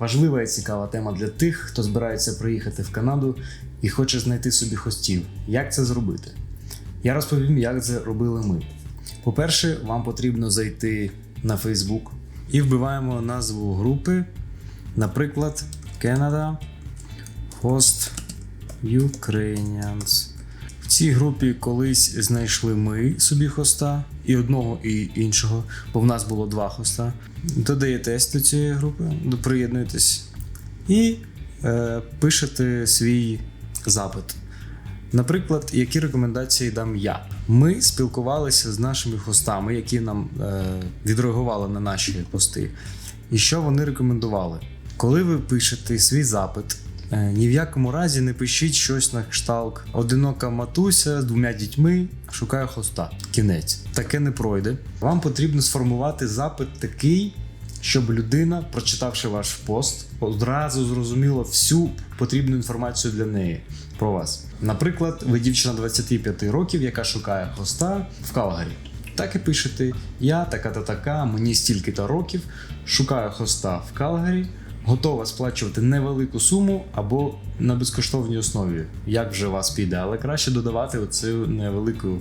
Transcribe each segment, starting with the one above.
важлива і цікава тема для тих, хто збирається приїхати в Канаду і хоче знайти собі хостів. Як це зробити? Я розповім, як це робили ми. По-перше, вам потрібно зайти на Facebook і вбиваємо назву групи, наприклад, Canada Host Ukrainians. В цій групі колись знайшли ми собі хоста, і одного, і іншого, бо в нас було два хоста. Додаєтесь до цієї групи, приєднуєтесь і е, пишете свій запит. Наприклад, які рекомендації дам я? Ми спілкувалися з нашими хостами, які нам е, відреагували на наші пости. І що вони рекомендували? Коли ви пишете свій запит, ні в якому разі не пишіть щось на кшталт. Одинока матуся з двома дітьми шукає хоста. Кінець. Таке не пройде. Вам потрібно сформувати запит такий, щоб людина, прочитавши ваш пост, одразу зрозуміла всю потрібну інформацію для неї про вас. Наприклад, ви дівчина 25 років, яка шукає хоста в Калгарі. Так і пишете: Я така-та така, мені стільки-то років, шукаю хоста в Калгарі, готова сплачувати невелику суму або на безкоштовній основі. Як вже вас піде, але краще додавати оцю невелику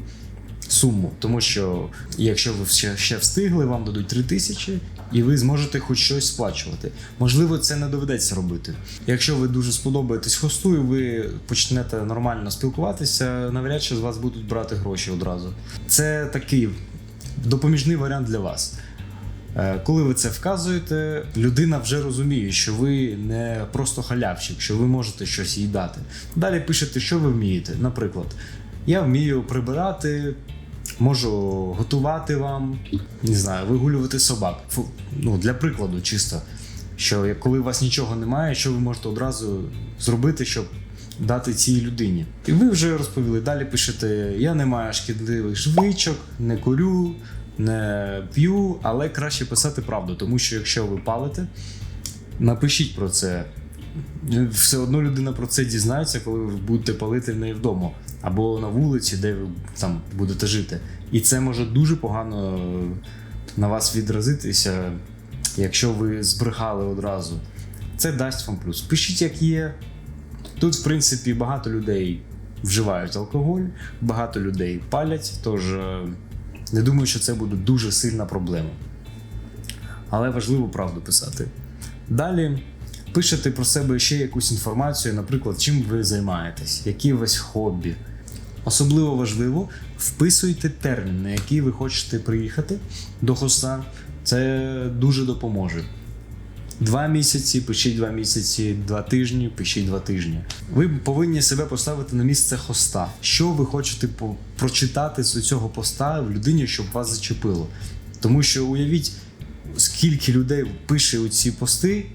суму, тому що якщо ви ще, ще встигли, вам дадуть 3 тисячі, і ви зможете хоч щось сплачувати. Можливо, це не доведеться робити. Якщо ви дуже сподобаєтесь хосту, і ви почнете нормально спілкуватися, навряд чи з вас будуть брати гроші одразу. Це такий допоміжний варіант для вас. Е, Коли ви це вказуєте, людина вже розуміє, що ви не просто халявщик, що ви можете щось їй дати. Далі пишете, що ви вмієте. Наприклад, я вмію прибирати, можу готувати вам, не знаю, вигулювати собак. Фу, Ну, для прикладу, чисто. Що коли у вас нічого немає, що ви можете одразу зробити, щоб дати цій людині. І ви вже розповіли. Далі пишете: я не маю шкідливих звичок, не курю, п'ю, але краще писати правду, тому що якщо ви палите, напишіть про це. Все одно людина про це дізнається, коли ви будете палити в неї вдома або на вулиці, де ви там будете жити. І це може дуже погано на вас відразитися, якщо ви збрехали одразу. Це дасть вам плюс. Пишіть, як є. Тут, в принципі, багато людей вживають алкоголь, багато людей палять, тож е, не думаю, що це буде дуже сильна проблема. Але важливо правду писати. Далі пишете про себе ще якусь інформацію, наприклад, чим ви займаєтесь, які у вас хобі. Особливо важливо, вписуйте термін, на який ви хочете приїхати до хоста. Це дуже допоможе. Два місяці, пишіть два місяці, два тижні, пишіть два тижні. Ви повинні себе поставити на місце хоста. Що ви хочете прочитати з цього поста в людині, щоб вас зачепило? Тому що уявіть, скільки людей пише у ці пости,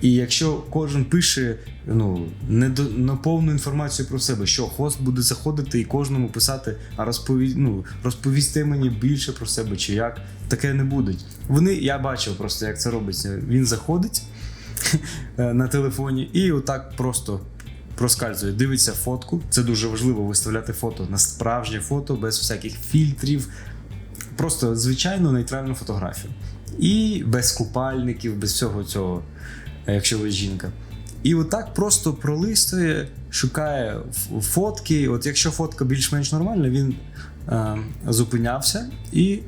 і якщо кожен пише ну, не, до, не повну інформацію про себе, що хост буде заходити і кожному писати, а розпові, ну, розповісти мені більше про себе чи як, таке не буде. Вони, я бачив просто, як це робиться. Він заходить на телефоні і отак просто проскальзує, дивиться фотку. Це дуже важливо виставляти фото на справжнє фото, без всяких фільтрів. Просто звичайну нейтральну фотографію. І без купальників, без всього цього, якщо ви жінка. І отак просто пролистує, шукає фотки. От якщо фотка більш-менш нормальна, він е, зупинявся і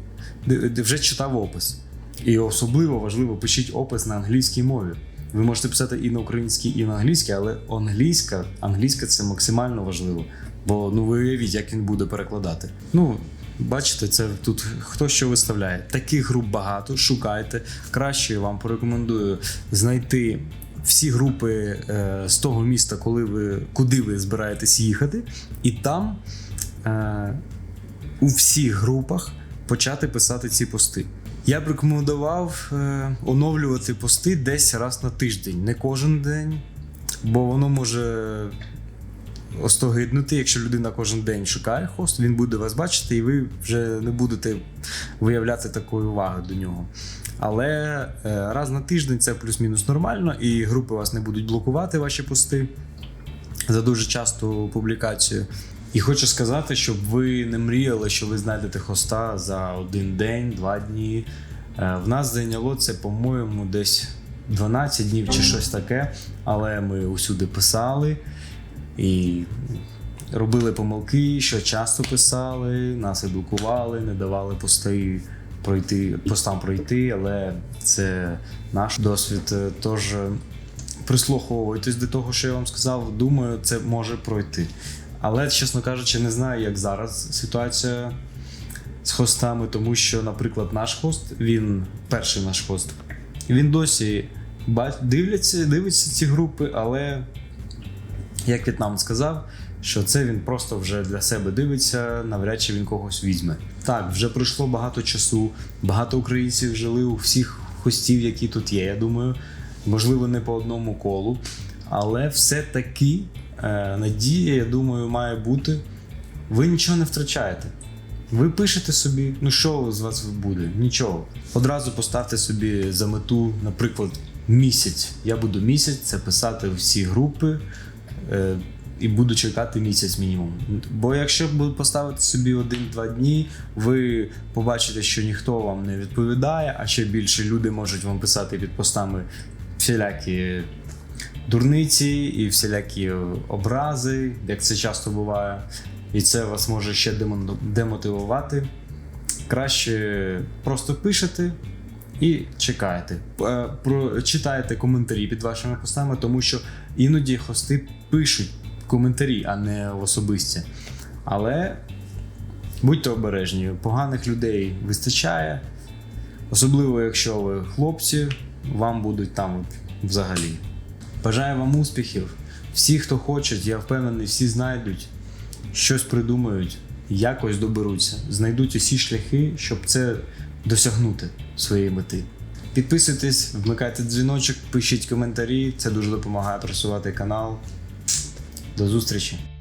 вже читав опис. І особливо важливо пишіть опис на англійській мові. Ви можете писати і на українській, і на англійській, але англійська, англійська це максимально важливо. Бо ну ви уявіть, як він буде перекладати. Ну, бачите, це тут хто що виставляє. Таких груп багато, шукайте. Краще вам порекомендую знайти всі групи е, з того міста, коли ви, куди ви збираєтесь їхати, і там е, у всіх групах почати писати ці пости. Я б рекомендував е, оновлювати пости десь раз на тиждень, не кожен день, бо воно може остогиднути, якщо людина кожен день шукає хост, він буде вас бачити, і ви вже не будете виявляти такої уваги до нього. Але е, раз на тиждень це плюс-мінус нормально, і групи вас не будуть блокувати ваші пости за дуже часту публікацію. І хочу сказати, щоб ви не мріяли, що ви знайдете хоста за один день, два дні. Е, В нас зайняло це, по-моєму, десь 12 днів чи щось таке. Але ми усюди писали і робили помилки, що часто писали, нас едукували, не давали пости пройти, постам пройти, але це наш досвід. Тож е, прислуховуйтесь до того, що я вам сказав. Думаю, це може пройти. Але, чесно кажучи, не знаю, як зараз ситуація з хостами, тому що, наприклад, наш хост, він перший наш хост, він досі дивляться, дивиться ці групи, але як В'єтнам сказав, що це він просто вже для себе дивиться, навряд чи він когось візьме. Так, вже пройшло багато часу, багато українців жили у всіх хостів, які тут є. Я думаю, можливо, не по одному колу, але все-таки е, надія, я думаю, має бути. Ви нічого не втрачаєте. Ви пишете собі, ну що з вас буде? Нічого. Одразу поставте собі за мету, наприклад, місяць. Я буду місяць це писати всі групи і буду чекати місяць мінімум. Бо якщо ви поставити собі один-два дні, ви побачите, що ніхто вам не відповідає, а ще більше люди можуть вам писати під постами всілякі дурниці і всілякі образи, як це часто буває. І це вас може ще демотивувати. Краще просто пишете і чекаєте. Е, Про, читаєте коментарі під вашими постами, тому що іноді хости пишуть коментарі, а не в особисті. Але будьте обережні, поганих людей вистачає. Особливо, якщо ви хлопці, вам будуть там взагалі. Бажаю вам успіхів. Всі, хто хоче, я впевнений, всі знайдуть, щось придумають, якось доберуться, знайдуть усі шляхи, щоб це досягнути своєї мети. Підписуйтесь, вмикайте дзвіночок, пишіть коментарі, це дуже допомагає просувати канал. До зустрічі!